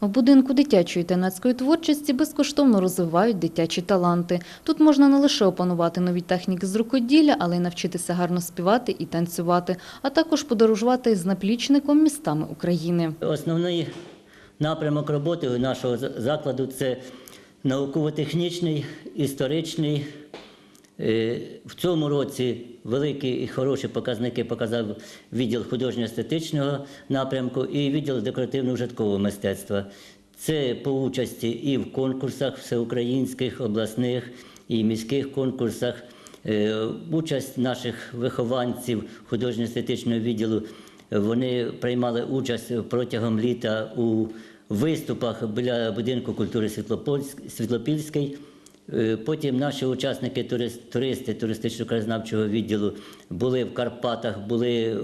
В будинку дитячої та юнацької творчості безкоштовно розвивають дитячі таланти. Тут можна не лише опанувати нові техніки з рукоділля, але й навчитися гарно співати і танцювати, а також подорожувати з наплічником містами України. Основний напрямок роботи нашого за- закладу це науково-технічний, історичний. Е, В цьому році великі і хороші показники показав відділ художньо-естетичного напрямку і відділ декоративно-ужиткового мистецтва. Це по участі і в конкурсах всеукраїнських, обласних і міських конкурсах. Е, Участь наших вихованців художньо-естетичного відділу вони приймали участь протягом літа у виступах біля будинку культури Світлопільський. Е, Потім наші учасники, туристи туристично-краєзнавчого відділу були в Карпатах, були,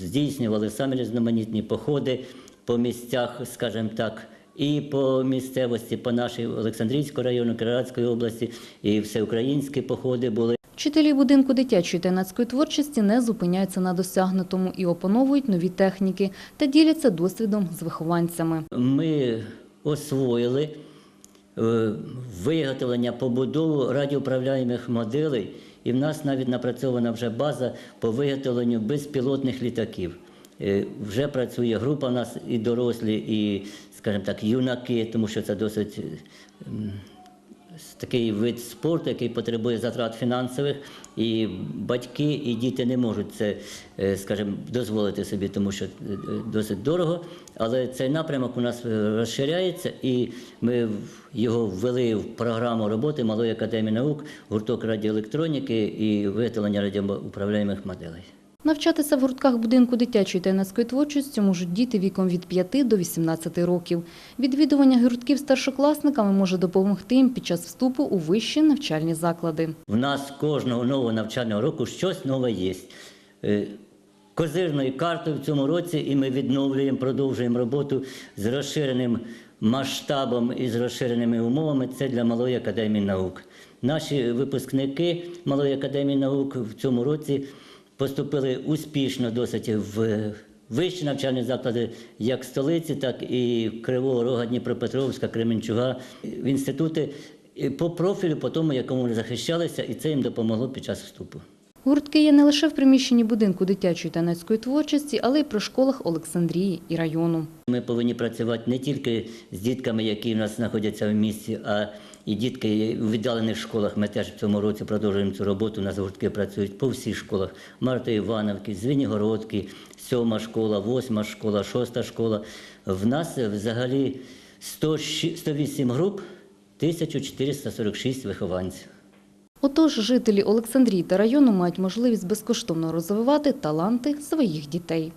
здійснювали самі різноманітні походи по місцях, скажімо так, і по місцевості, по нашій Олександрійського району, Кіровоградської області, і всеукраїнські походи були. Вчителі будинку дитячої та юнацької творчості не зупиняються на досягнутому і опановують нові техніки та діляться досвідом з вихованцями. Ми освоїли виготовлення побудову радіоуправляємих моделей, і в нас навіть напрацьована вже база по виготовленню безпілотних літаків. Е, Вже працює група в нас і дорослі, і, скажімо так, юнаки, тому що це досить е, такий вид спорту, який потребує затрат фінансових, і батьки і діти не можуть це, е, скажімо, дозволити собі, тому що е, е, досить дорого. Але цей напрямок у нас розширяється, і ми його ввели в програму роботи Малої академії наук, гурток радіоелектроніки і виготовлення радіоуправляємих моделей. Навчатися в гуртках будинку дитячої та юнацької творчості можуть діти віком від 5 до 18 років. Відвідування гуртків старшокласниками може допомогти їм під час вступу у вищі навчальні заклади. В нас кожного нового навчального року щось нове є. Е, Козирною картою в цьому році, і ми відновлюємо, продовжуємо роботу з розширеним масштабом і з розширеними умовами. Це для Малої академії наук. Наші випускники Малої академії наук в цьому році поступили успішно досить в вищі навчальні заклади як столиці, так і Кривого Рога, Дніпропетровська, Кременчуга, в інститути по профілю, по тому, якому вони захищалися, і це їм допомогло під час вступу. Гуртки є не лише в приміщенні будинку дитячої та юнацької творчості, але й при школах Олександрії і району. Ми повинні працювати не тільки з дітками, які в нас знаходяться в місті, а і дітки у віддалених школах. Ми теж в цьому році продовжуємо цю роботу. У нас гуртки працюють по всіх школах: Марти Івановки, Звенігородки, сьома школа, восьма школа, шоста школа. В нас взагалі 100, 108 груп, 1446 вихованців. Отож, жителі Олександрії та району мають можливість безкоштовно розвивати таланти своїх дітей.